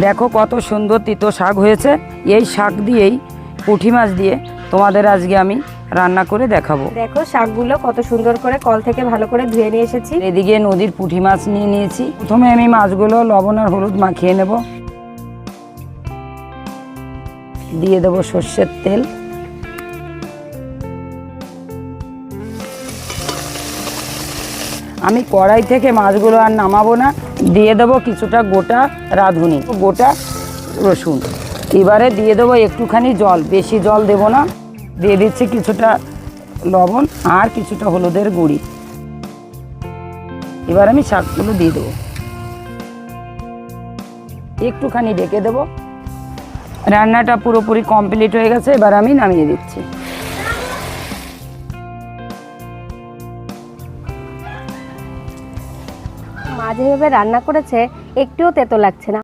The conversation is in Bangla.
দেখো কত সুন্দর তিতো শাক হয়েছে। এই শাক দিয়েই পুঁটি মাছ দিয়ে তোমাদের আজকে আমি রান্না করে দেখাবো। দেখো শাকগুলো কত সুন্দর করে কল থেকে ভালো করে ধুয়ে নিয়ে এসেছি। এদিকে নদীর পুঁটি মাছ নিয়ে নিয়েছি। প্রথমে আমি মাছগুলো লবণ আর হলুদ মাখিয়ে নেব। দিয়ে দেবো সর্ষের তেল। আমি কড়াই থেকে মাছগুলো আর নামাবো না, দিয়ে দেবো কিছুটা গোটা রাঁধুনি, গোটা রসুন। এবারে দিয়ে দেবো একটুখানি জল, বেশি জল দেবো না, দিয়ে দিচ্ছি কিছুটা লবণ আর কিছুটা হলুদের গুঁড়ি। এবার আমি শাকগুলো দিয়ে দেবো। একটুখানি ডেকে দেবো। রান্নাটা পুরোপুরি কমপ্লিট হয়ে গেছে, এবার আমি নামিয়ে দিচ্ছি। মা যেভাবে রান্না করেছে একটুও তেতো লাগছে না।